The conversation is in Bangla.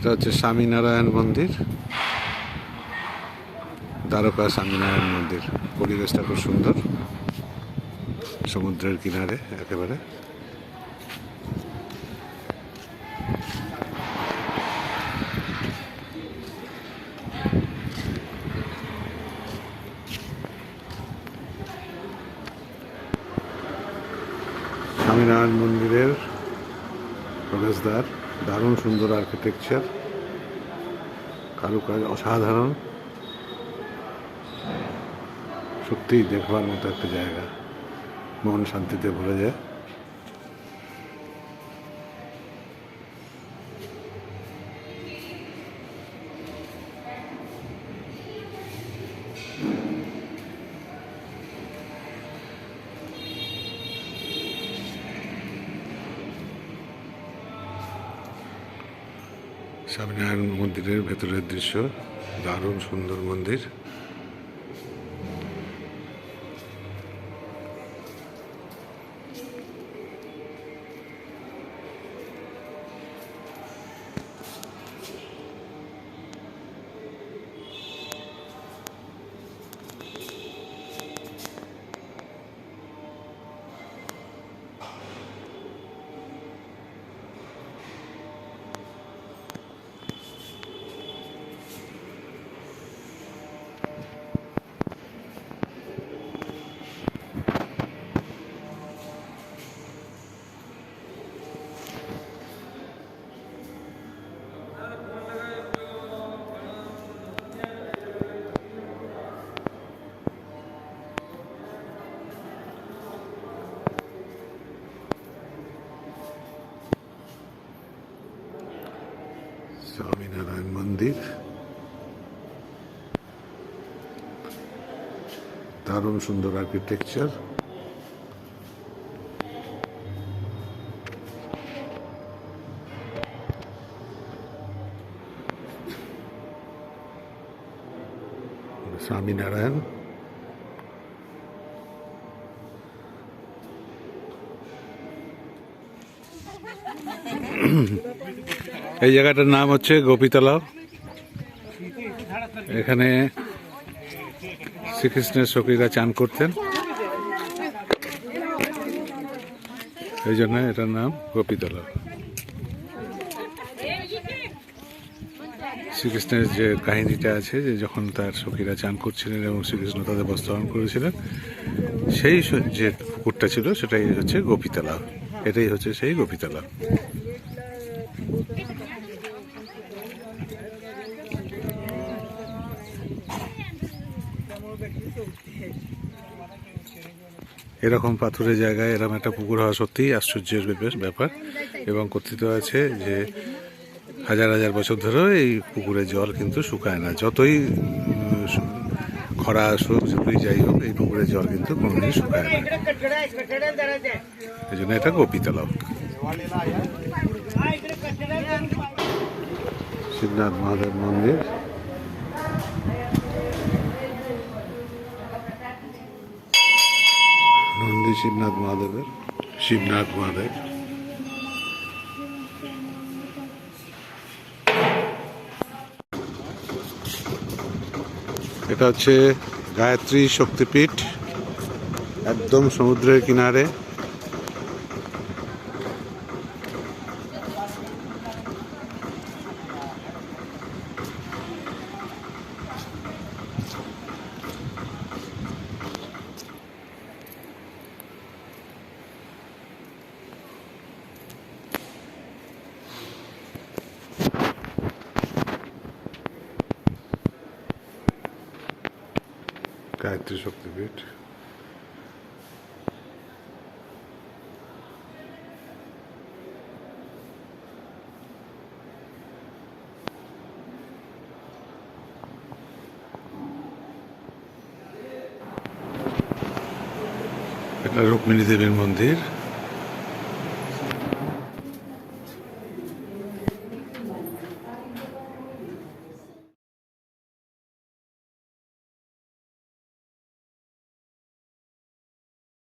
এটা হচ্ছে স্বামীনারায়ণ মন্দির। দ্বারকা স্বামীনারায়ণ মন্দির। পরিবেশটা খুব সুন্দর। সমুদ্রের কিনারে একেবারে। স্বামীনারায়ণ মন্দিরের প্রবেশদ্বার। দারুণ সুন্দর আর্কিটেকচার কারুকাজ অসাধারণ। সত্যিই দেখবার মতো একটা জায়গা। মন শান্তিতে ভরে যায়। স্বামীনারায়ণ মন্দিরের ভেতরের দৃশ্য দারুণ সুন্দর মন্দির। স্বামীনারায়ণ মন্দির দারুণ সুন্দর আর্কিটেকচার স্বামীনারায়ণ এই জায়গাটার নাম হচ্ছে গোপীতলা এখানে শ্রীকৃষ্ণের সখীরা চান করতেন। এই জন্য এটার নাম গোপীতলা শ্রীকৃষ্ণের যে কাহিনীটা আছে, যে যখন তার সখীরা চান করছিলেন এবং শ্রীকৃষ্ণ তাদের বস্ত্রহরণ করেছিলেন, সেই যে পুকুরটা ছিল, সেটাই হচ্ছে গোপীতলা এটাই হচ্ছে সেই গোপীতলা এরকম পাথুরে জায়গায়, এরকম একটা পুকুর হওয়া সত্যিই আশ্চর্যের ব্যাপার- এবং কথিত আছে যে হাজার হাজার বছর ধরেও এই পুকুরের জল কিন্তু শুকায় না। যতই খরা আসুক, যতই যাই হোক, এই পুকুরের জল কিন্তু কোনোদিন শুকায় না। এই জন্য এটা গোপীতলাও শিবনাথ মহাদেব মন্দির। শিবনাথ মহাদেবের শিবনাথ মহাদেব। এটা হচ্ছে গায়ত্রী শক্তিপীঠ একদম সমুদ্রের কিনারে। গায়ত্রী শক্তিপীঠ এটা রুক্মিণী দেবীর মন্দির